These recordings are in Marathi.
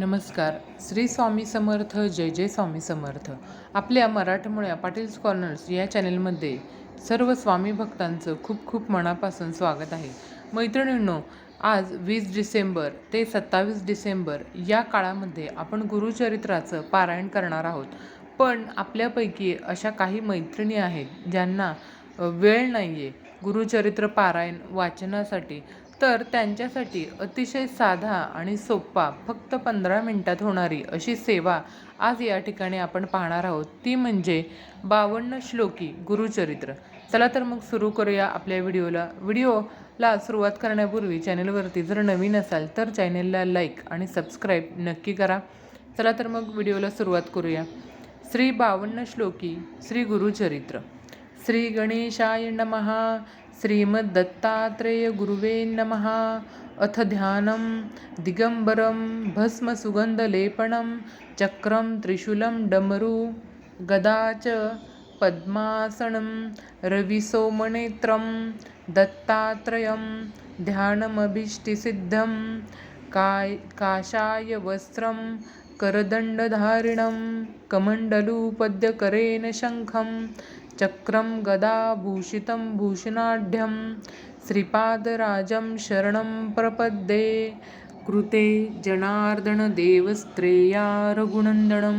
नमस्कार. श्री स्वामी समर्थ जय जय स्वामी समर्थ. आपल्या मराठमोळ्या पाटील्स कॉर्नर्स या चॅनलमध्ये सर्व स्वामी भक्तांचं खूप खूप मनापासून स्वागत आहे. मैत्रिणींनो आज वीस डिसेंबर ते सत्तावीस डिसेंबर या काळामध्ये आपण गुरुचरित्राचं पारायण करणार आहोत. पण आपल्यापैकी अशा काही मैत्रिणी आहेत ज्यांना वेळ नाही आहे गुरुचरित्र पारायण वाचनासाठी. तर त्यांच्यासाठी अतिशय साधा आणि सोपा फक्त पंधरा मिनटात होणारी अशी सेवा आज या ठिकाणी आपण पाहणार आहोत. ती म्हणजे बावन्न श्लोकी गुरुचरित्र. चला तर मग सुरू करूया आपल्या व्हिडिओला. व्हिडिओला सुरुवात करण्यापूर्वी चॅनलवरती जर नवीन असाल तर चॅनलला लाईक आणि सबस्क्राईब नक्की करा. चला तर मग व्हिडिओला सुरुवात करूया. श्री बावन्न श्लोकी श्री गुरुचरित्र. श्री गणेशाय नमः. श्रीमद्दत्तात्रेय गुरुवे नमः। अथ ध्यानं दिगंबरं भस्मसुगन्धलेपनं चक्रं त्रिशूलं डमरु गदा च पद्मासनं रविसोमनेत्रं दत्तात्रयं ध्यानमभीष्टिसिद्धं काय काषायवस्त्रं करदण्डधारिणं कमण्डलूपद्यकरेण शङ्खं चक्रं गदाभूषितं भूषणाढ्यं श्रीपादराजं शरणं प्रपद्ये। कृते जनार्दनदेवस्त्रेया रघुनन्दनं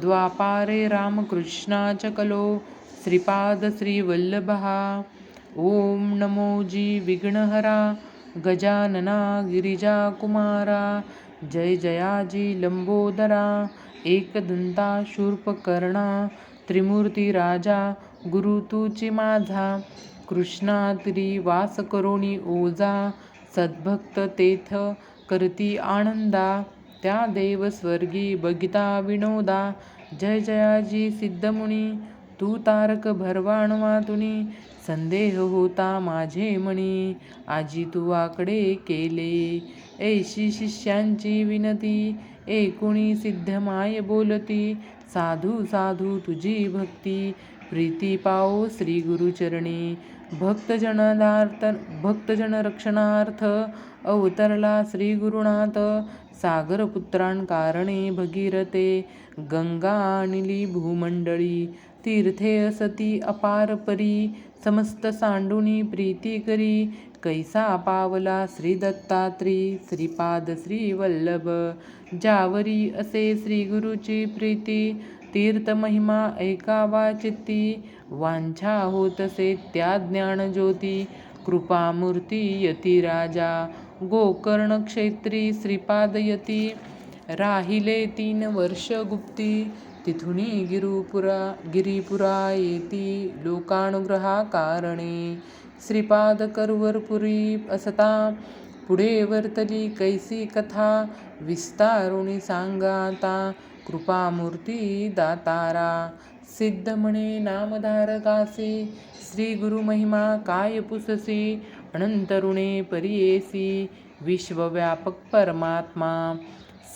द्वापारे रामकृष्णा च कलो श्रीपादश्रीवल्लभः। ॐ नमो जी विघ्नहरा गजानना गिरिजाकुमारा जय जयाजी लम्बोदरा एकदन्ताशूर्पकर्णा त्रिमूर्ती राजा गुरु तूची माझा कृष्णा तिरी वास करोणी ओजा सद्भक्त तेथ करती आनंदा त्या देव स्वर्गी बगिता विनोदा जय जयाजी सिद्धमुनी तू तारक भरवाणवातुनी संदेह होता माझे मणी आजी तू आकडे केले ऐशी शिष्यांची विनती एकुणी सिद्धमाय बोलती साधू साधू तुझी भक्ती. प्रीती पाओ श्री गुरुचरणी. भक्तजनार्थ भक्तजन रक्षणार्थ अवतरला श्री गुरुनाथ. सागरपुत्रां कारणे भगीरथे गंगा आणली भूमंडळी. तीर्थे असती अपार परी समस्त सांडुनी प्रीती करी. कैसा पावला श्री दत्तात्री श्रीपाद श्री वल्लभ असे श्री गुरुची प्रीती तीर्थमहिमा ऐकावा चित्ती वांछा होतसे त्या ज्ञानज्योती कृपामूर्ती यती राजा गोकर्ण क्षेत्री श्रीपादयती राहिले तीन वर्ष गुप्ती तिथुनी गिरुपुरा गिरिपुरा येती लोकानुग्रहा कारणे श्रीपाद करवरपुरी असता. पुढे वर्तली कैसी कथा विस्तारुणी सांगाता. कृपामूर्ती दातारा. सिद्ध म्हणे नामधारकासी श्री गुरुमहिमा काय पुससी. अनंतरुणे परियेसी. विश्वव्यापक परमात्मा.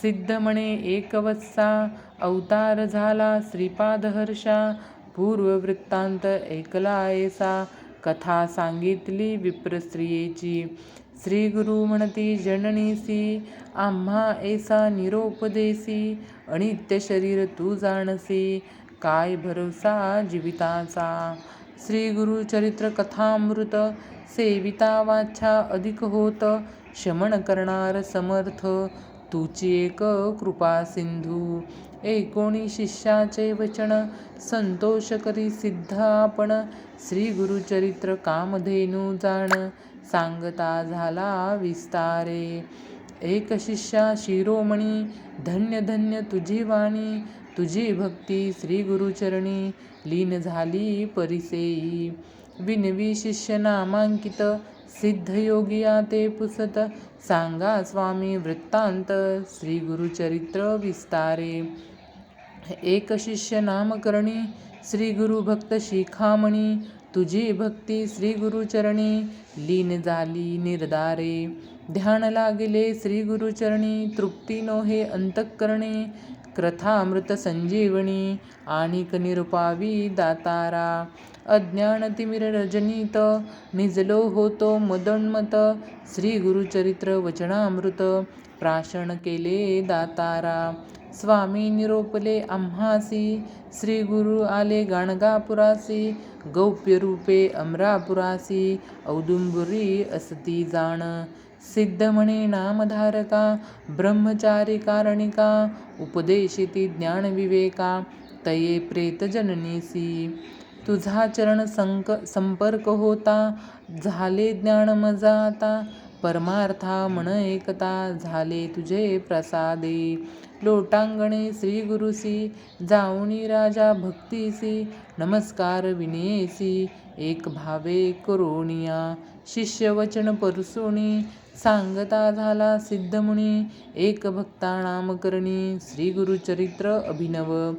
सिद्ध म्हणे एकवत्सा. अवतार झाला श्रीपादहर्षा. पूर्ववृत्तांत ऐकला ऐसा कथा सांगितली विप्रस्त्रियेची. श्री गुरु म्हणती जननीसी आम्हा ऐसा निरोपदेसी अनित्य शरीर तू जाणसी काय भरोसा जीविताचा श्री गुरु चरित्र कथामृत सेविता वाच्छा अधिक होत शमन करणार समर्थ तुची एक कृपा सिंधू. एकोणी शिष्याचे वचन संतोष करी सिद्ध आपण श्री गुरुचरित्र कामधेनू जाण सांगता झाला विस्तारे. एक शिष्या शिरोमणी धन्य धन्य तुझी वाणी तुझी भक्ती श्री गुरुचरणी लीन झाली परिसेई. विनवी शिष्य नामांकित सिद्धयोगिया ते पुसत सांगा स्वामी वृत्तांत श्री गुरुचरित्र विस्तारे. एक शिष्य नामकरणी श्री गुरु भक्त शिखामणी तुझी भक्ती श्री गुरुचरणी लीन झाली निर्धारे ध्यान लागले श्री गुरुचरणी तृप्ती नोहे अंतःकरणे अमृत संजीवनी आणिक निरुपावी दातारा. अज्ञानतिमिर रजनीत निजलो होतो मदोन्मत श्री गुरुचरित्र वचनामृत प्राशन केले दातारा. स्वामी निरोपले आम्हासी श्री गुरु आले गाणगापुरासी गौप्य रूपे अमरापुरासी औदुंबुरी असती जाण. सिद्ध नामधारका ब्रह्मचारी कारणिका उपदेशिती ज्ञानविवेका तये प्रेतजननीसी तुझा चरण संक संपर्क होता झाले ज्ञान मजा आता परमार्था मन एकता झाले तुझे प्रसादे. लोटांगणे श्री गुरुसी जाऊनी राजा भक्तीसी नमस्कार विनेसी एक भावे करोणिया. शिष्य वचन सांगता झाला सिद्धमुनी एक भक्ता नामकरणी श्री गुरुचरित्र अभिनव.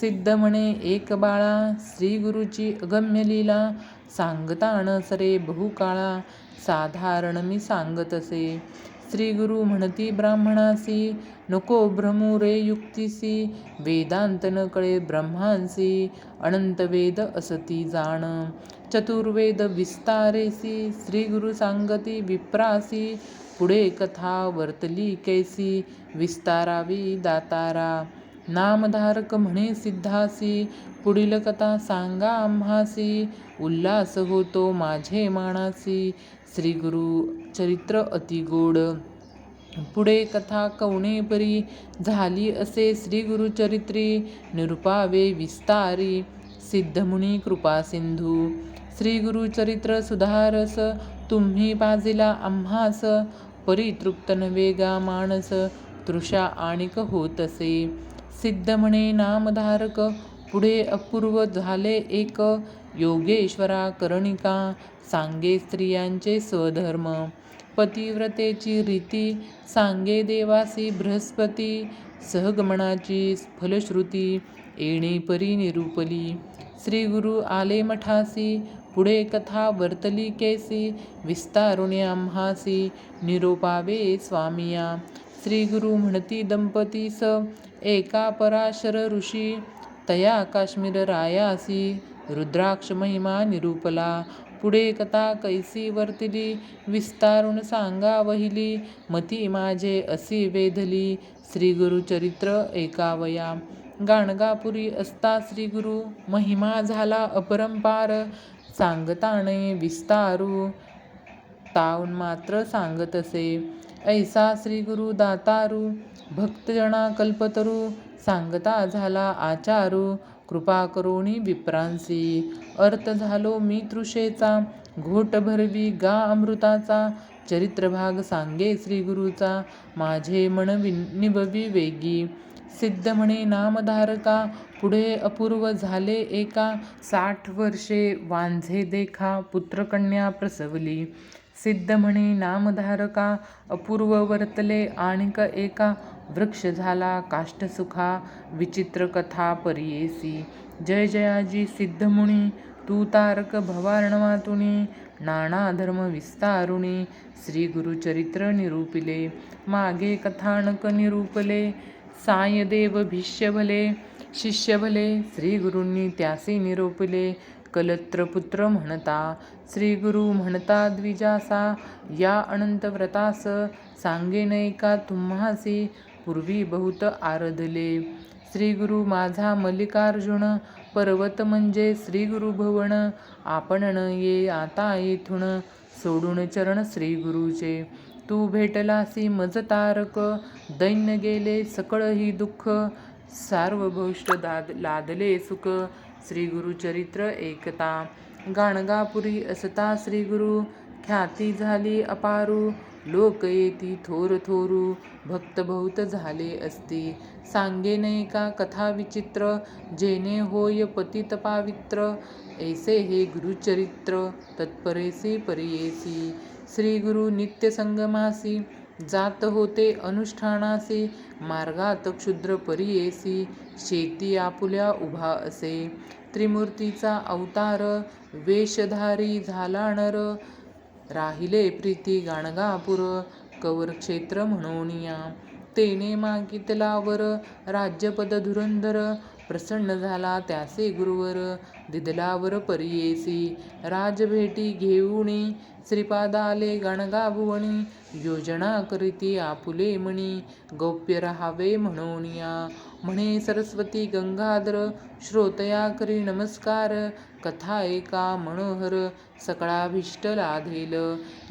सिद्ध म्हणे एक बाळा श्री गुरुची अगम्य लीला सांगता अणसरे सरे बहुकाळा साधारण मी सांगतसे. श्री गुरु म्हणती ब्राह्मणासी नको भ्रमू रे युक्तीसी वेदांत न कळे ब्रह्मांसी अनंत वेद असती जाण. चतुर्वेद विस्तारेसी श्री गुरु सांगती विप्रासी पुढे कथा वर्तली कैसी विस्तारावी दातारा. नामधारक म्हणे सिद्धासी पुढील कथा सांगा आम्हासी उल्हास होतो माझे मानासी श्री गुरु चरित्र अति गोड. पुढे कथा कवणे परी झाली असे श्री गुरुचरित्री निरुपावे विस्तारी सिद्धमुनी कृपा सिंधू. श्री गुरुचरित्र सुधारस तुम्ही पाजिला आम्हास परितृप्त नवेगा मानस तृषा आणिक होतसे सिद्ध म्हणे नामधारक पुढे अपूर्व झाले एक योगेश्वरा करणिका सांगे स्त्रियांचे स्वधर्म. पतिव्रतेची रीती सांगे देवासी बृहस्पती सहगमनाची फलश्रुती येणे परी निरूपली. श्री गुरु आले मठासी पुढे कथा वर्तली केसी विस्तारुणे आम्हासी निरोपावे स्वामिया. श्री गुरु म्हणती दंपतीस एका पराशर ऋषी तया काश्मीर रायासी रुद्राक्ष महिमा निरूपला. पुढे कथा कैसी वर्तिली विस्तारून सांगा वहिली मती माझे असी वेधली. श्री गुरुचरित्र एकावया. गाणगापुरी असता श्री गुरु महिमा झाला अपरंपार. सांगताणे विस्तारू ताऊन मात्र सांगतसे. ऐसा श्री गुरु दातारू भक्तजना कल्पतरू सांगता झाला आचारू कृपा करोणी विप्रांसी. अर्थ झालो मी तृषेचा घोट भरवी गा अमृताचा चरित्रभाग सांगे श्री गुरुचा माझे मन विन निभवी वेगी. सिद्ध म्हणे नामधारका पुढे अपूर्व झाले एका साठ वर्षे वांझे देखा पुत्रकन्या प्रसवली. सिद्ध म्हणे नामधारका अपूर्व वर्तले आणिक एका वृक्ष झाला काष्ठसुखा विचित्र कथा परियेसी. जय जयाजी सिद्धमुनी तू तारक भवार्णवातुनी नाना धर्म विस्तारुणी श्री गुरुचरित्र निरूपिले मागे कथानक निरूपले सायदेव भिष्य भले शिष्य भले श्री गुरूंनी त्यासी निरूपले कलत्रपुत्र म्हणता. श्रीगुरु म्हणता द्विजासा या अनंत व्रतास सांगे नैका तुम्हासी? पूर्वी बहुत आरधले. श्रीगुरु माझा मल्लिकार्जुन पर्वत म्हणजे श्रीगुरु भवन. आपण न ये आता येथून सोडून चरण श्रीगुरूचे. तू भेटलासी मज तारक दैन्य गेले सकळही दुःख. सार्वभौष्ट दाद लादले सुख श्री गुरुचरित्र एकता. गाणगापुरी असता श्रीगुरु ख्याती झाली अपारू. लोक येती थोर थोरू भक्तभौत झाले असती. सांगे का कथा विचित्र जेने होय पतित पावित्र. ऐसे हे गुरुचरित्र तत्परेसी परियेसी श्रीगुरु नित्यसंगमासी नित्य संगमासी. जात होते अनुष्ठानासी मार्गात क्षुद्र परियेसी शेती आपुल्या उभा असे. त्रिमूर्तीचा अवतार वेशधारी झाला नर राहिले प्रीती गाणगापूर कवर क्षेत्र म्हणून तेने मागितला वर राज्यपद धुरंधर प्रसन्न झाला त्यासे गुरुवर दिदलावर परियेसी. राजभेटी घेऊणी श्रीपादाले गणगाभुवणी योजना करीती आपुले म्हणी गौप्य राहावे म्हणोनिया म्हणे सरस्वती गंगाधर श्रोतया करी नमस्कार कथा एका मनोहर सकळाभीष्ट लाधेल.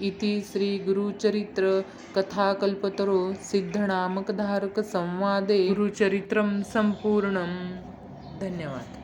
इति श्री गुरुचरित्र कथा कल्पतरो सिद्धनामक धारक संवादे. गुरुचरित्रम संपूर्णम. धन्यवाद.